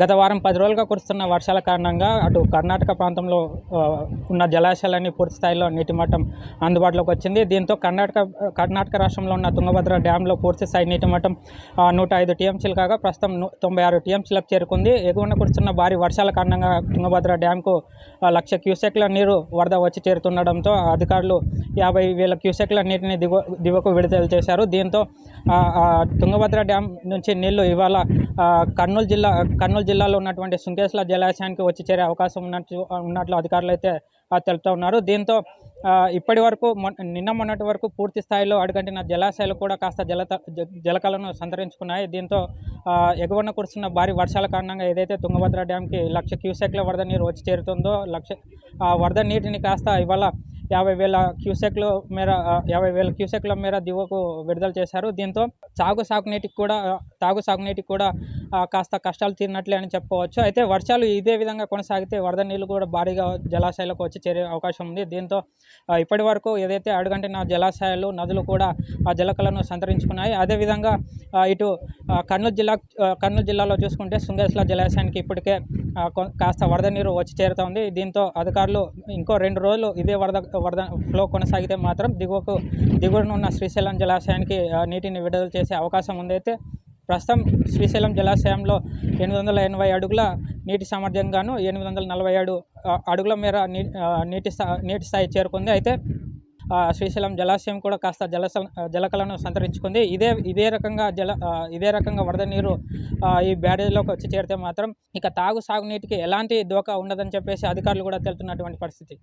గత వారం పది రోజులుగా కురుస్తున్న వర్షాల కారణంగా అటు కర్ణాటక ప్రాంతంలో ఉన్న జలాశయాలన్నీ పూర్తి స్థాయిలో నీటి మట్టం అందుబాటులోకి వచ్చింది. దీంతో కర్ణాటక కర్ణాటక రాష్ట్రంలో ఉన్న తుంగభద్ర డ్యాంలో పూర్తి స్థాయి నీటి మట్టం నూట ఐదు టీఎంసీలు కాగా ప్రస్తుతం తొంభై ఆరు టీఎంసీలకు చేరుకుంది. ఎగువన కురుస్తున్న భారీ వర్షాల కారణంగా తుంగభద్ర డ్యాంకు లక్ష క్యూసెక్ల నీరు వరద వచ్చి చేరుతుండడంతో అధికారులు యాభై వేల క్యూసెక్ల నీటిని దిగువ దిగువకు విడుదల చేశారు. దీంతో తుంగభద్ర డ్యాం నుంచి నీళ్ళు ఇవాళ కర్నూలు జిల్లా కర్నూలు జిల్లాలో ఉన్నటువంటి సుంకేశ్ల జలాశయానికి వచ్చి చేరే అవకాశం ఉన్నట్లు ఉన్నట్లు అధికారులు అయితే తెలుపుతూ ఉన్నారు. దీంతో ఇప్పటి వరకు నిన్న మొన్నటి వరకు పూర్తి స్థాయిలో అడుగంటిన జలాశయాలు కూడా కాస్త జలత జ- జలకలను సంతరించుకున్నాయి. దీంతో ఎగువన కురుస్తున్న భారీ వర్షాల కారణంగా ఏదైతే తుంగభద్ర డ్యాంకి లక్ష క్యూసెక్ల వరద నీరు వచ్చి చేరుతుందో లక్ష వరద నీటిని కాస్త ఇవాళ యాభై వేల క్యూసెక్లు మేర యాభై వేల క్యూసెక్ల మేర దిగువకు విడుదల చేశారు. దీంతో సాగు సాగునీటికి కూడా తాగు సాగునీటికి కూడా కాస్త కష్టాలు తీరినట్లే అని చెప్పుకోవచ్చు. అయితే వర్షాలు ఇదే విధంగా కొనసాగితే వరద నీళ్ళు కూడా భారీగా జలాశయాలకు వచ్చి చేరే అవకాశం ఉంది. దీంతో ఇప్పటి వరకు ఏదైతే అడుగంటిన జలాశయాలు నదులు కూడా ఆ జలకలను సంతరించుకున్నాయి. అదేవిధంగా ఇటు కర్నూలు జిల్లా కర్నూలు జిల్లాలో చూసుకుంటే శృంగేశ్వర జలాశయానికి ఇప్పటికే కొ- కాస్త వరద నీరు వచ్చి చేరుతోంది. దీంతో అధికారులు ఇంకో రెండు రోజులు ఇదే వరద వరద ఫ్లో కొనసాగితే మాత్రం దిగువకు దిగువన ఉన్న శ్రీశైలం జలాశయానికి నీటిని విడుదల చేసే అవకాశం ఉందైతే ప్రస్తుతం శ్రీశైలం జలాశయంలో ఎనిమిది వందల ఎనభై అడుగుల నీటి సామర్థ్యం గాను ఎనిమిది వందల నలభై ఏడు అడుగుల మేర నీటి నీటి స్థాయి చేరుకుంది. అయితే శ్రీశైలం జలాశయం కూడా కాస్త జలస జలకలను సంతరించుకుంది. ఇదే ఇదే రకంగా జల ఇదే రకంగా వరద నీరు ఈ బ్యారేజ్లోకి వచ్చి చేరితే మాత్రం ఇక తాగు సాగునీటికి ఎలాంటి దోకా ఉండదని చెప్పేసి అధికారులు కూడా తెలుపుతున్నటువంటి పరిస్థితి.